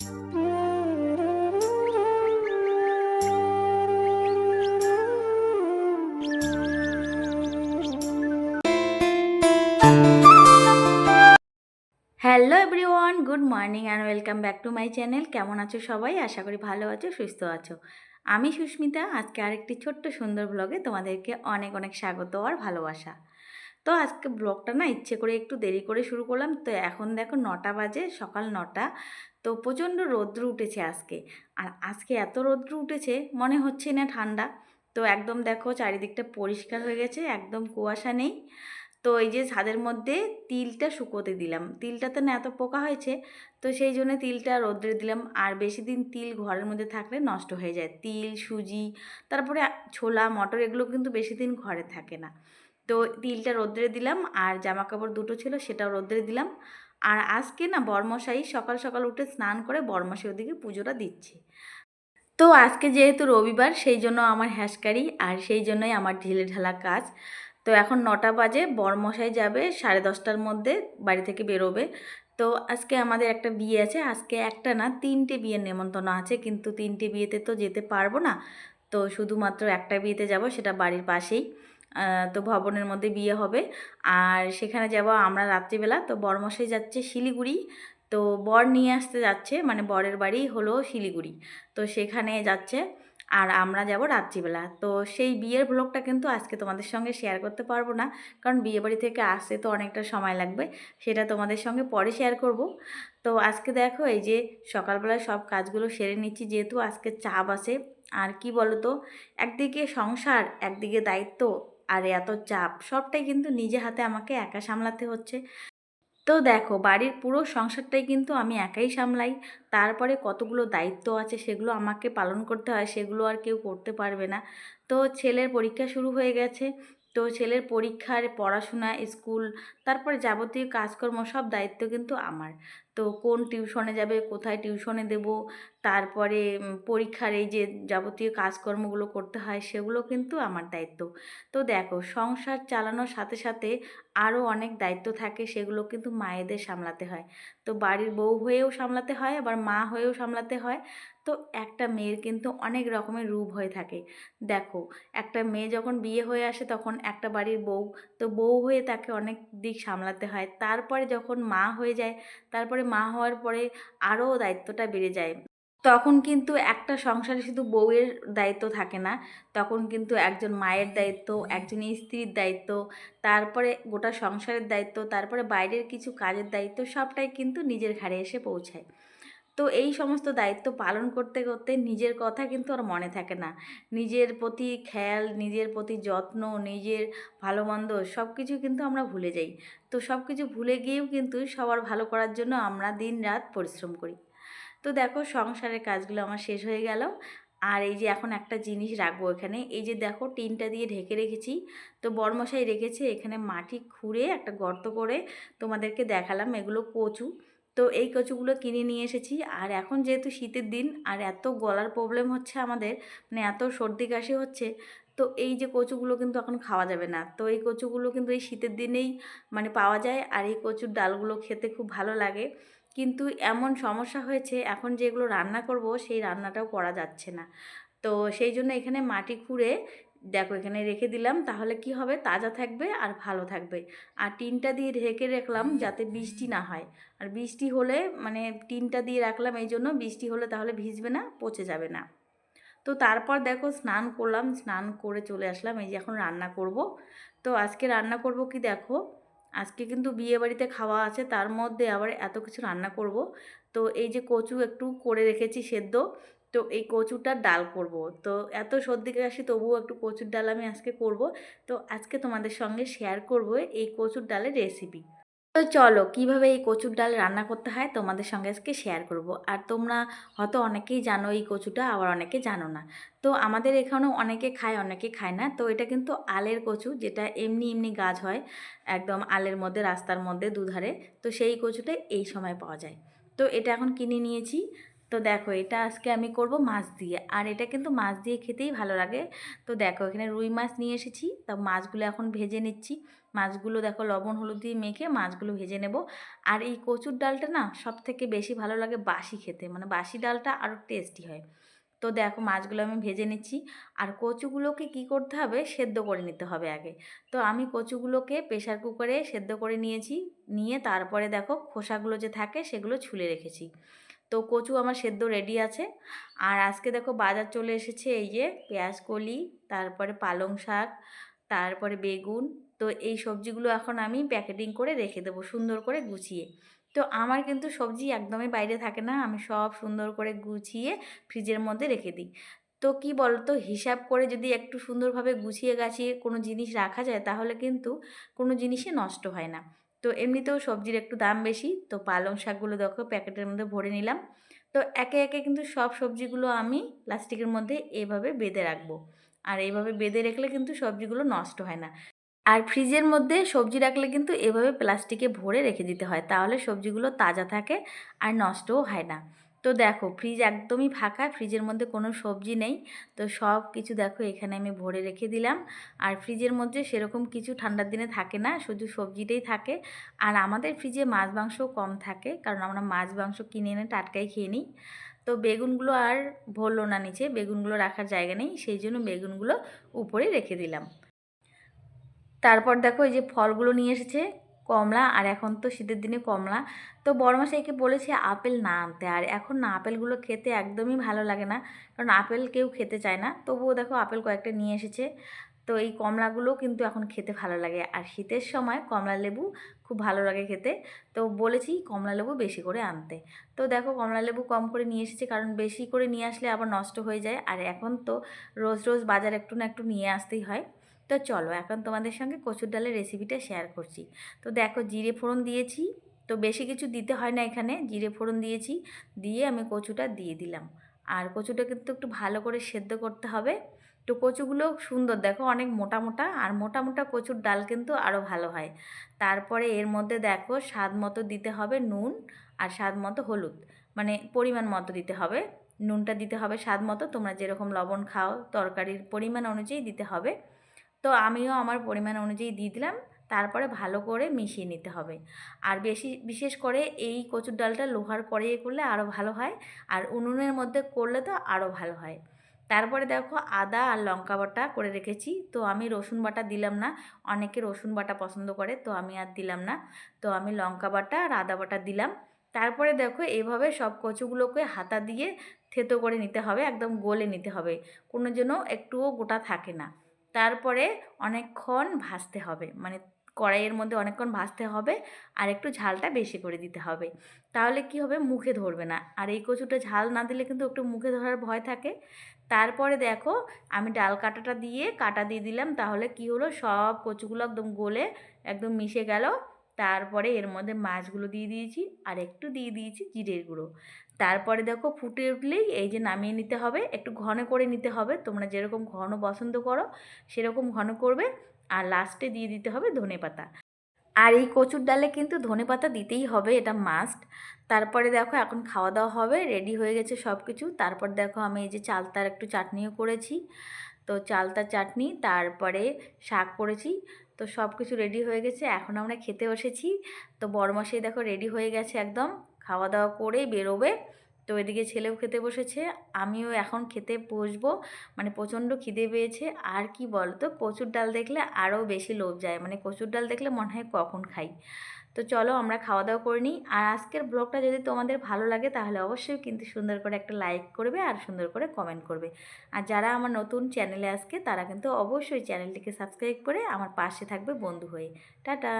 Hello everyone, good morning and welcome back to my channel. কেমন আছো সবাই? আশা করি ভালো আছো, সুস্থ আছো। আমি সুস্মিতা, আজকে আরেকটি ছোট্ট সুন্দর ব্লগে তোমাদেরকে অনেক অনেক স্বাগত আর ভালোবাসা। তো আজকে ব্লগটা না, ইচ্ছে করে একটু দেরি করে শুরু করলাম। তো এখন দেখো নটা বাজে, সকাল নটা। তো প্রচণ্ড রৌদ্র উঠেছে আজকে। আর আজকে এত রৌদ্র উঠেছে, মনে হচ্ছে না ঠান্ডা। তো একদম দেখো চারিদিকটা পরিষ্কার হয়ে গেছে, একদম কুয়াশা নেই। তো এই যে ছাদের মধ্যে তিলটা শুকোতে দিলাম। তিলটাতে না এত পোকা হয়েছে, তো সেই জন্য তিলটা রোদ্রে দিলাম। আর বেশি দিন তিল ঘরের মধ্যে থাকলে নষ্ট হয়ে যায়। তিল, সুজি, তারপরে ছোলা, মটর এগুলো কিন্তু বেশি দিন ঘরে থাকে না। তো তিলটা রোদ্রে দিলাম, আর জামা কাপড় দুটো ছিল সেটাও রোদ্রে দিলাম। আর আজকে না বর্মশাই সকাল সকাল উঠে স্নান করে বর্মশাই ওদিকে পুজোটা দিচ্ছে। তো আজকে যেহেতু রবিবার, সেই জন্য আমার হ্যাসকারি আর সেই জন্যই আমার ঢিলে ঢালা কাজ। তো এখন নটা বাজে বরমশাই যাবে, সাড়ে দশটার মধ্যে বাড়ি থেকে বেরোবে। তো আজকে আমাদের একটা বিয়ে আছে, আজকে একটা না তিনটে বিয়ের নেমন্তন্ন আছে, কিন্তু তিনটে বিয়েতে তো যেতে পারব না। তো শুধুমাত্র একটা বিয়েতে যাব, সেটা বাড়ির পাশেই। তো ভবনের মধ্যে বিয়ে হবে। আর সেখানে যাব আমরা রাত্রিবেলা। তো বরমশাই যাচ্ছে শিলিগুড়ি। তো বর নিয়ে আসতে যাচ্ছে মানে বরের বাড়ি হলো শিলিগুড়ি। তো সেখানে যাচ্ছে আর আমরা যাব রাত্রিবেলা। তো সেই বিয়ের ব্লগটা কিন্তু আজকে তোমাদের সঙ্গে শেয়ার করতে পারব না। কারণ বিয়ে বাড়ি থেকে আসতে তো অনেকটা সময় লাগবে, সেটা তোমাদের সঙ্গে পরে শেয়ার করব। তো আজকে দেখো, এই যে সকালবেলা সব কাজগুলো সেরে নিচ্ছি, যেহেতু আজকে চাপ আছে। আর কি বলো তো একদিকে সংসার, একদিকে দায়িত্ব। আর এত চাপ, সবটাই কিন্তু নিজে হাতে আমাকে একা সামলাতে হচ্ছে। তো দেখো, বাড়ির পুরো সংসারটাই কিন্তু আমি একাই সামলাই। তারপরে কতগুলো দায়িত্ব আছে সেগুলো আমাকে পালন করতে হয়, সেগুলো আর কেউ করতে পারবে না। তো ছেলের পরীক্ষা শুরু হয়ে গেছে। তো ছেলের পরীক্ষার, পড়াশোনা, স্কুল, তারপরে যাবতীয় কাজকর্ম সব দায়িত্ব কিন্তু আমার। তো কোন টিউশনে যাবে, কোথায় টিউশনে দেব, তারপরে পরীক্ষার এই যে যাবতীয় কাজকর্মগুলো করতে হয় সেগুলো কিন্তু আমার দায়িত্ব। তো দেখো, সংসার চালানোর সাথে সাথে আরও অনেক দায়িত্ব থাকে সেগুলো কিন্তু মায়েদের সামলাতে হয়। তো বাড়ির বউ হয়েও সামলাতে হয়, আবার মা হয়েও সামলাতে হয়। তো একটা মেয়ের কিন্তু অনেক রকমের রূপ হয়ে থাকে। দেখো, একটা মেয়ে যখন বিয়ে হয়ে আসে তখন একটা বাড়ির বউ, তো বউ হয়ে তাকে অনেক দিক সামলাতে হয়। তারপরে যখন মা হয়ে যায়, তারপরে মা হওয়ার পরে আরও দায়িত্বটা বেড়ে যায়। তখন কিন্তু একটা সংসারে শুধু বউয়ের দায়িত্ব থাকে না, তখন কিন্তু একজন মায়ের দায়িত্ব, একজন স্ত্রীর দায়িত্ব, তারপরে গোটা সংসারের দায়িত্ব, তারপরে বাইরের কিছু কাজের দায়িত্ব সবটাই কিন্তু নিজের ঘাড়ে এসে পৌঁছায়। তো এই সমস্ত দায়িত্ব পালন করতে করতে নিজের কথা কিন্তু আর মনে থাকে না। নিজের প্রতি খেয়াল, নিজের প্রতি যত্ন, নিজের ভালো মন্দ সব কিছু কিন্তু আমরা ভুলে যাই। তো সব কিছু ভুলে গিয়েও কিন্তু সবার ভালো করার জন্য আমরা দিন রাত পরিশ্রম করি। তো দেখো সংসারের কাজগুলো আমার শেষ হয়ে গেল। আর এই যে এখন একটা জিনিস রাখব এখানে, এই যে দেখো টিনটা দিয়ে ঢেকে রেখেছি। তো বরমশাই রেখেছে এখানে মাটি খুঁড়ে একটা গর্ত করে তোমাদেরকে দেখালাম, এগুলো কচু। তো এই কচুগুলো কিনে নিয়ে এসেছি। আর এখন যেহেতু শীতের দিন, আর এত গলার প্রবলেম হচ্ছে আমাদের মানে এত সর্দি কাশি হচ্ছে, তো এই যে কচুগুলো কিন্তু এখন খাওয়া যাবে না। তো এই কচুগুলো কিন্তু এই শীতের দিনেই মানে পাওয়া যায়, আর এই কচুর ডালগুলো খেতে খুব ভালো লাগে। কিন্তু এমন সমস্যা হয়েছে, এখন যেগুলো রান্না করব, সেই রান্নাটাও করা যাচ্ছে না। তো সেই জন্য এখানে মাটি খুঁড়ে দেখো এখানে রেখে দিলাম, তাহলে কি হবে? তাজা থাকবে আর ভালো থাকবে। আর টিনটা দিয়ে ঢেকে রাখলাম যাতে বৃষ্টি না হয়। আর বৃষ্টি হলে মানে টিনটা দিয়ে রাখলাম এই জন্য, বৃষ্টি হলে তাহলে ভিজবে না, পচে যাবে না। তো তারপর দেখো স্নান করলাম, স্নান করে চলে আসলাম, এই যে এখন রান্না করব। তো আজকে রান্না করব কি দেখো? আজকে কিন্তু বিয়ে বাড়িতে খাওয়া আছে, তার মধ্যে আবার এত কিছু রান্না করব। তো এই যে কচু একটু করে রেখেছি সেদ্ধ তো এই কচুটার ডাল করব। তো এত সর্দি কাশি, তবুও একটু কচুর ডাল আমি আজকে করব। তো আজকে তোমাদের সঙ্গে শেয়ার করব এই কচুর ডালের রেসিপি তো চলো, কীভাবে এই কচুর ডাল রান্না করতে হয় তোমাদের সঙ্গে আজকে শেয়ার করব। আর তোমরা হয়তো অনেকেই জানো এই কচুটা, আবার অনেকে জানো না। তো আমাদের এখানেও অনেকে খায় অনেকে খায় না। তো এটা কিন্তু আলের কচু, যেটা এমনি এমনি গাছ হয়, একদম আলের মধ্যে, রাস্তার মধ্যে, দুধারে। তো সেই কচুটা এই সময় পাওয়া যায়। তো এটা এখন কিনে নিয়েছি। তো দেখো এটা আজকে আমি করব মাছ দিয়ে। আর এটা কিন্তু মাছ দিয়ে খেতেই ভালো লাগে। তো দেখো এখানে রুই মাছ নিয়ে এসেছি। তা মাছগুলো এখন ভেজে নিচ্ছি। মাছগুলো দেখো লবণ, হলুদ দিয়ে মেখে মাছগুলো ভেজে নেব। আর এই কচুর ডালটা না সব থেকে বেশি ভালো লাগে বাসি খেতে। মানে বাসি ডালটা আরও টেস্টি হয়। তো দেখো মাছগুলো আমি ভেজে নিচ্ছি। আর কচুগুলোকে কি করতে হবে? সেদ্ধ করে নিতে হবে আগে। তো আমি কচুগুলোকে প্রেশার কুকারে সেদ্ধ করে নিয়েছি। নিয়ে তারপরে দেখো খোসাগুলো যে থাকে সেগুলো ছুলে রেখেছি। তো কচু আমার সেদ্ধ রেডি আছে। আর আজকে দেখো বাজার চলে এসেছে, এই যে পেঁয়াজ কলি, তারপরে পালং শাক, তারপরে বেগুন, তো এই সবজিগুলো এখন আমি প্যাকেটিং করে রেখে দেবো সুন্দর করে গুছিয়ে। তো আমার কিন্তু সবজি একদমই বাইরে থাকে না, আমি সব সুন্দর করে গুছিয়ে ফ্রিজের মধ্যে রেখে দিই। তো কি বলতো, হিসাব করে যদি একটু সুন্দরভাবে গুছিয়ে গাছিয়ে কোনো জিনিস রাখা যায়, তাহলে কিন্তু কোনো জিনিসই নষ্ট হয় না। তো এমনিতেও সবজির একটু দাম বেশি। তো পালং শাকগুলো দেখো প্যাকেটের মধ্যে ভরে নিলাম। তো একে একে কিন্তু সব সবজিগুলো আমি প্লাস্টিকের মধ্যে এভাবে বেঁধে রাখব। আর এইভাবে বেঁধে রাখলে কিন্তু সবজিগুলো নষ্ট হয় না। আর ফ্রিজের মধ্যে সবজি রাখলে কিন্তু এভাবে প্লাস্টিকে ভরে রেখে দিতে হয়। তাহলে সবজিগুলো তাজা থাকে আর নষ্টও হয় না। তো দেখো ফ্রিজ একদমই ফাঁকা ফ্রিজের মধ্যে কোনো সবজি নেই। তো সব কিছু দেখো, এখানে আমি ভরে রেখে দিলাম। আর ফ্রিজের মধ্যে সেরকম কিছু ঠান্ডার দিনে থাকে না, শুধু সবজিটাই থাকে। আর আমাদের ফ্রিজে মাছ মাংসও কম থাকে, কারণ আমরা মাছ মাংস কিনে এনে টাটকাই খেয়ে নিই। তো বেগুনগুলো আর ভরলো না নিচে, বেগুনগুলো রাখার জায়গা নেই, সেই জন্য বেগুনগুলো উপরে রেখে দিলাম। তারপর দেখো, এই যে ফলগুলো নিয়ে এসেছে কমলা আর এখন তো শীতের দিনে কমলা। তো বড়মাসাইকে বলেছে আপেল না আনতে। আর এখন না আপেলগুলো খেতে একদমই ভালো লাগে না। কারণ আপেল কেউ খেতে চায় না। তবুও দেখো আপেল কয়েকটা নিয়ে এসেছে। তো এই কমলাগুলো কিন্তু এখন খেতে ভালো লাগে। আর শীতের সময় কমলা লেবু খুব ভালো লাগে খেতে। তো বলেছি কমলা লেবু বেশি করে আনতে। তো দেখো কমলা লেবু কম করে নিয়ে এসেছে কারণ বেশি করে নিয়ে আসলে আবার নষ্ট হয়ে যায়। আর এখন তো রোজ রোজ বাজার একটু না একটু নিয়ে আসতেই হয়। তো চলো এখন তোমাদের সঙ্গে কচুর ডালের রেসিপিটা শেয়ার করছি। তো দেখো জিরে ফোড়ন দিয়েছি, তো বেশি কিছু দিতে হয় না এখানে, জিরে ফোড়ন দিয়েছি, দিয়ে আমি কচুটা দিয়ে দিলাম। আর কচুটা কিন্তু একটু ভালো করে সেদ্ধ করতে হবে। তো কচুগুলো সুন্দর, দেখো অনেক মোটা মোটা, আর মোটা মোটা কচুর ডাল কিন্তু আরও ভালো হয়। তারপরে এর মধ্যে দেখো স্বাদ মতো দিতে হবে নুন আর স্বাদ মতো হলুদ মানে পরিমাণ মতো দিতে হবে। নুনটা দিতে হবে স্বাদ মতো, তোমরা যেরকম লবণ খাও, তরকারির পরিমাণ অনুযায়ী দিতে হবে। তো আমিও আমার পরিমাণ অনুযায়ী দিয়ে দিলাম। তারপরে ভালো করে মিশিয়ে নিতে হবে। আর বেশি, বিশেষ করে এই কচুর ডালটা লোহার কড়াইয়ে করলে আরও ভালো হয়। আর উনুনের মধ্যে করলে তো আরও ভালো হয়। তারপরে দেখো আদা আর লঙ্কা বাটা করে রেখেছি। তো আমি রসুন বাটা দিলাম না। অনেকে রসুন বাটা পছন্দ করে, তো আমি আর দিলাম না। তো আমি লঙ্কা বাটা আর আদা বাটা দিলাম। তারপরে দেখো এভাবে সব কচুগুলোকে হাতা দিয়ে থেতো করে নিতে হবে, একদম গলে নিতে হবে। কোনো যেন একটুও গোটা থাকে না। তারপরে অনেকক্ষণ ভাজতে হবে। মানে কড়াইয়ের মধ্যে অনেকক্ষণ ভাজতে হবে আর একটু ঝালটা বেশি করে দিতে হবে। তাহলে কি হবে? মুখে ধরবে না। আর এই কচুটা ঝাল না দিলে কিন্তু একটু মুখে ধরার ভয় থাকে। তারপরে দেখো, আমি ডাল কাটাটা দিয়ে কাটা দিয়ে দিলাম। তাহলে কি হলো? সব কচুগুলো একদম গলে একদম মিশে গেল। তারপরে এর মধ্যে মাছগুলো দিয়ে দিয়েছি। আর একটু দিয়ে দিয়েছি জিরের গুঁড়ো। তারপরে দেখো ফুটে উঠলেই এই যে নামিয়ে নিতে হবে, একটু ঘন করে নিতে হবে। তোমরা যেরকম ঘন পছন্দ করো, সেরকম ঘন করবে। আর লাস্টে দিয়ে দিতে হবে ধনে পাতা। আর এই কচুর ডালে কিন্তু ধনে পাতা দিতেই হবে, এটা মাস্ট তারপরে দেখো এখন খাওয়া দাওয়া হবে রেডি হয়ে গেছে সব কিছু তারপর দেখো আমি এই যে চালতার একটু চাটনিও করেছি। তো চালতার চাটনি, তারপরে শাক করেছি। তো সব কিছু রেডি হয়ে গেছে, এখন আমরা খেতে বসেছি। তো বড়মাসেই দেখো রেডি হয়ে গেছে একদম। খাওয়া দাওয়া করে বেরোবে। তো এদিকে ছেলেও খেতে বসেছে, আমিও এখন খেতে বসবো। মানে প্রচণ্ড খিদে পেয়েছে, আর কি বলতো, কচুর ডাল দেখলে আরও বেশি লোভ যায়। মানে কচুর ডাল দেখলে মনে হয় কখন খাই। তো চলো আমরা খাওয়া দাওয়া করে নিই। আর আজকের ব্লগটা যদি তোমাদের ভালো লাগে, তাহলে অবশ্যই কিন্তু সুন্দর করে একটা লাইক করবে আর সুন্দর করে কমেন্ট করবে। আর যারা আমার নতুন চ্যানেলে আজকে, তারা কিন্তু অবশ্যই চ্যানেলটিকে সাবস্ক্রাইব করে আমার পাশে থাকবে বন্ধু হয়ে। টাটা!